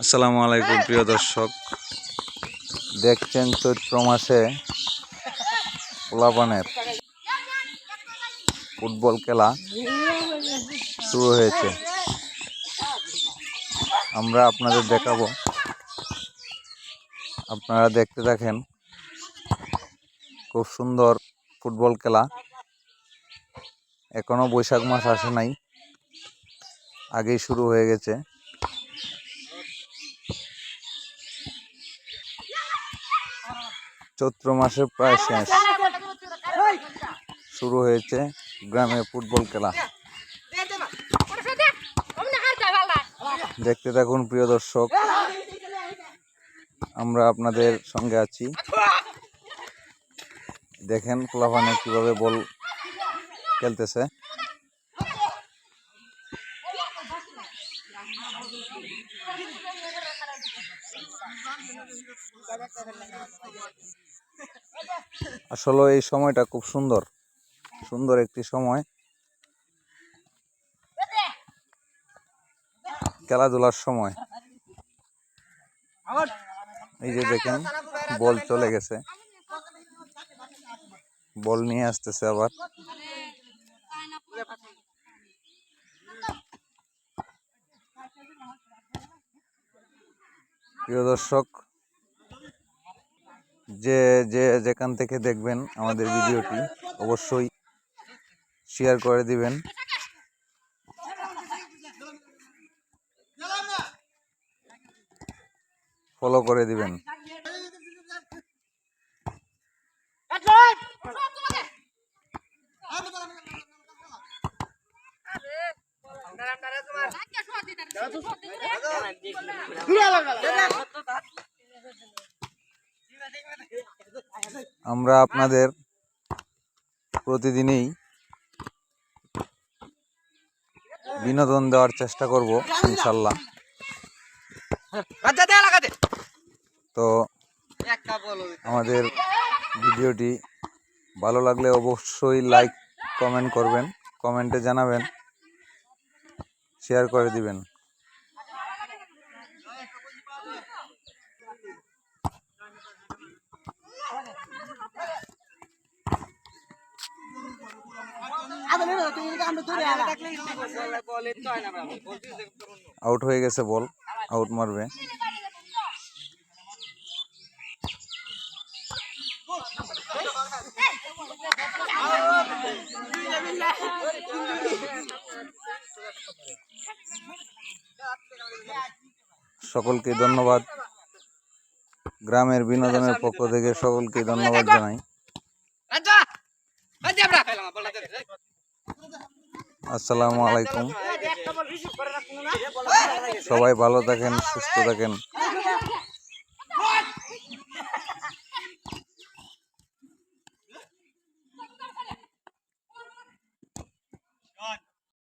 আসসালামু আলাইকুম প্রিয় দর্শক। দেখছেন চৈত্র মাসে পোলাপানের ফুটবল খেলা শুরু হয়েছে। আমরা আপনাদের দেখাবো। আপনারা দেখতে থাকেন, খুব সুন্দর ফুটবল খেলা। এখনও বৈশাখ মাস আসে নাই, আগেই শুরু হয়ে গেছে। চৈত্র মাসের প্রায় শেষ। শুরু হয়েছে গ্রামে ফুটবল খেলা। দেখতে থাকুন, প্রিয় দর্শক। আমরা আপনাদের সঙ্গে আছি। দেখেন পোলাপানে কীভাবে বল খেলতেছে। আসলে এই সময়টা খুব সুন্দর। সুন্দর একটি সময়। খেলাধুলার সময়। এই যে দেখেন, বল চলে গেছে। বল নিয়ে আসতেছে আবার। প্রিয় দর্শক, যে যে যেখান থেকে দেখবেন আমাদের ভিডিওটি, অবশ্যই শেয়ার করে দিবেন। ফলো করে দিবেন। আমরা আপনাদের প্রতিদিনই বিনোদন দেওয়ার চেষ্টা করব ইনশাল্লাহ। তো আমাদের ভিডিওটি ভালো লাগলে অবশ্যই লাইক কমেন্ট করবেন কমেন্টে জানাবেন শেয়ার করে দিবেন। আউট হয়ে গেছে বল আউট মারবে। সকলকে ধন্যবাদ। গ্রামের বিনোদনের পক্ষ থেকে সকলকে ধন্যবাদ জানাই। আসসালামু আলাইকুম। সবাই ভালো থাকেন, সুস্থ থাকেন।